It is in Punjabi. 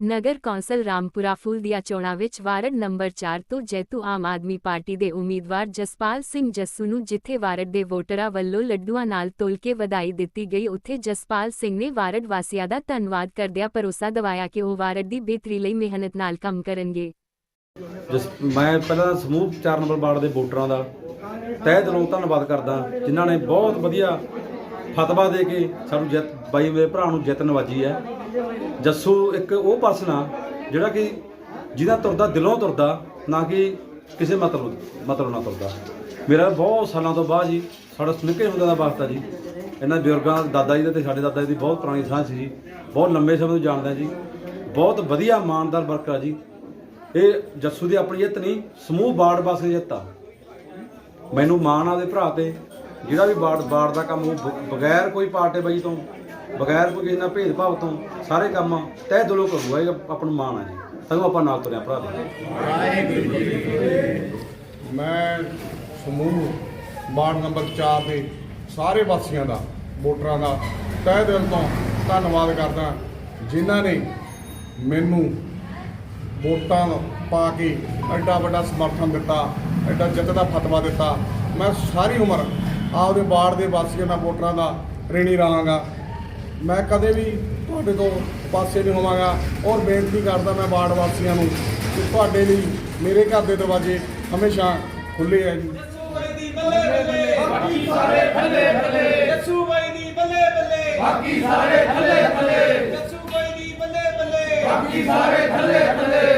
ਨਗਰ ਕੌਂਸਲ ਰਾਮਪੁਰਾ ਫੂਲ ਦੀਆਂ ਚੋਣਾਂ ਵਿੱਚ ਵਾਰਡ ਨੰਬਰ 4 ਤੋਂ ਜੈਤੂ ਆਮ ਆਦਮੀ ਪਾਰਟੀ ਦੇ ਉਮੀਦਵਾਰ ਜਸਪਾਲ ਸਿੰਘ ਜੱਸੂ ਨੂੰ ਜਿੱਥੇ ਵਾਰਡ ਦੇ ਵੋਟਰਾਂ ਵੱਲੋਂ ਲੱਡੂਆਂ ਨਾਲ ਤੋਲ ਕੇ ਵਧਾਈ ਦਿੱਤੀ ਗਈ, ਉੱਥੇ ਜਸਪਾਲ ਸਿੰਘ ਨੇ ਵਾਰਡ ਵਾਸੀਆਂ ਦਾ ਧੰਨਵਾਦ ਕਰਦਿਆਂ ਭਰੋਸਾ ਦਿਵਾਇਆ ਕਿ ਉਹ ਵਾਰਡ ਦੀ ਬਿਹਤਰੀ ਲਈ ਮਿਹਨਤ ਨਾਲ ਕੰਮ ਕਰਨਗੇ। ਜਿਸ, ਮੈਂ ਪਹਿਲਾਂ ਸਮੂਹ 4 ਨੰਬਰ ਵਾਰਡ ਦੇ ਵੋਟਰਾਂ ਦਾ ਤਹਿ ਦਿਲੋਂ ਧੰਨਵਾਦ ਕਰਦਾ, ਜਿਨ੍ਹਾਂ ਨੇ ਬਹੁਤ ਵਧੀਆ ਫਤਵਾ ਦੇ ਕੇ ਸਾਨੂੰ ਜਿੱਤ, ਬਾਈ ਮੇਰੇ ਭਰਾ ਨੂੰ ਜਿੱਤ ਨਵਾਜੀ ਹੈ। ਜੱਸੂ ਇੱਕ ਉਹ ਪਰਸਨ ਆ ਜਿਹੜਾ ਕਿ ਜਿਹਦਾ ਤੁਰਦਾ, ਦਿਲੋਂ ਤੁਰਦਾ, ਨਾ ਕਿ ਕਿਸੇ ਮਤਲਬ ਮਤਲਬ ਨਾਲ ਤੁਰਦਾ। ਮੇਰਾ ਬਹੁਤ ਸਾਲਾਂ ਤੋਂ ਬਾਅਦ ਜੀ, ਸਾਡਾ ਨਿੱਕੇ ਹੁੰਦੇ ਦਾ ਵਾਸਤਾ ਜੀ। ਇਹਨਾਂ ਬਜ਼ੁਰਗਾਂ, ਦਾਦਾ ਜੀ ਦਾ ਤੇ ਸਾਡੇ ਦਾਦਾ ਜੀ ਦੀ ਬਹੁਤ ਪੁਰਾਣੀ ਸਾਂਝ ਸੀ ਜੀ। ਬਹੁਤ ਲੰਮੇ ਸਮੇਂ ਤੋਂ ਜਾਣਦਾ ਜੀ। ਬਹੁਤ ਵਧੀਆ ਇਮਾਨਦਾਰ ਵਰਕਰ ਆ ਜੀ। ਇਹ ਜੱਸੂ ਦੀ ਆਪਣੀ ਜਿੱਤ ਨਹੀਂ, ਸਮੂਹ ਬਾੜ ਵਾਸਤੇ ਜਿੱਤ ਆ। ਮੈਨੂੰ ਮਾਣ ਆ ਦੇ ਭਰਾ ਤੇ, ਜਿਹੜਾ ਵੀ ਬਾੜ ਬਾੜ ਦਾ ਕੰਮ ਉਹ ਬਗੈਰ ਕੋਈ ਪਾਰਟੀ ਤੋਂ ਬਗੈਰ ਕੋਈ ਕਿਸੇ ਭੇਦਭਾਵ ਤੋਂ ਸਾਰੇ ਕੰਮ ਤਹਿ ਦਿਲੋਂ ਕਰੂਗਾ, ਇਹ ਆਪਾਂ ਨੂੰ ਮਾਣ ਆ ਜੀ। ਸਾਨੂੰ ਆਪਾਂ ਨਾਲ ਤੁਰਿਆ ਭਰਾ ਦੇ। ਮੈਂ ਸਮੂਹ ਵਾਰਡ ਨੰਬਰ 4 ਦੇ ਸਾਰੇ ਵਾਸੀਆਂ ਦਾ, ਵੋਟਰਾਂ ਦਾ ਤਹਿ ਦਿਲ ਤੋਂ ਧੰਨਵਾਦ ਕਰਦਾ ਜਿਨ੍ਹਾਂ ਨੇ ਮੈਨੂੰ ਵੋਟਾਂ ਪਾ ਕੇ ਐਡਾ ਵੱਡਾ ਸਮਰਥਨ ਦਿੱਤਾ, ਐਡਾ ਜਿੱਤ ਦਾ ਫਤਵਾ ਦਿੱਤਾ। ਮੈਂ ਸਾਰੀ ਉਮਰ ਆਪਦੇ ਵਾਰਡ ਦੇ ਵਾਸੀਆਂ ਦਾ, ਵੋਟਰਾਂ ਦਾ ਰੇਣੀ ਰਹਾਂਗਾ ਮੈਂ ਕਦੇ ਵੀ ਤੁਹਾਡੇ ਤੋਂ ਪਾਸੇ ਨਹੀਂ ਹੋਵਾਂਗਾ ਔਰ ਬੇਨਤੀ ਕਰਦਾ ਮੈਂ ਵਾਰਡ ਵਾਸੀਆਂ ਨੂੰ ਕਿ ਤੁਹਾਡੇ ਲਈ ਮੇਰੇ ਘਰ ਦੇ ਦਰਵਾਜ਼ੇ ਹਮੇਸ਼ਾ ਖੁੱਲੇ ਹੈ ਜੀ। ਜੱਸੂ ਬਾਈ ਦੀ ਬੱਲੇ ਬੱਲੇ। ਬਾਕੀ ਸਾਰੇ ਥੱਲੇ ਥੱਲੇ ਜੱਸੂ ਬਾਈ ਦੀ ਬੱਲੇ ਬੱਲੇ। ਬਾਕੀ ਸਾਰੇ ਥੱਲੇ ਥੱਲੇ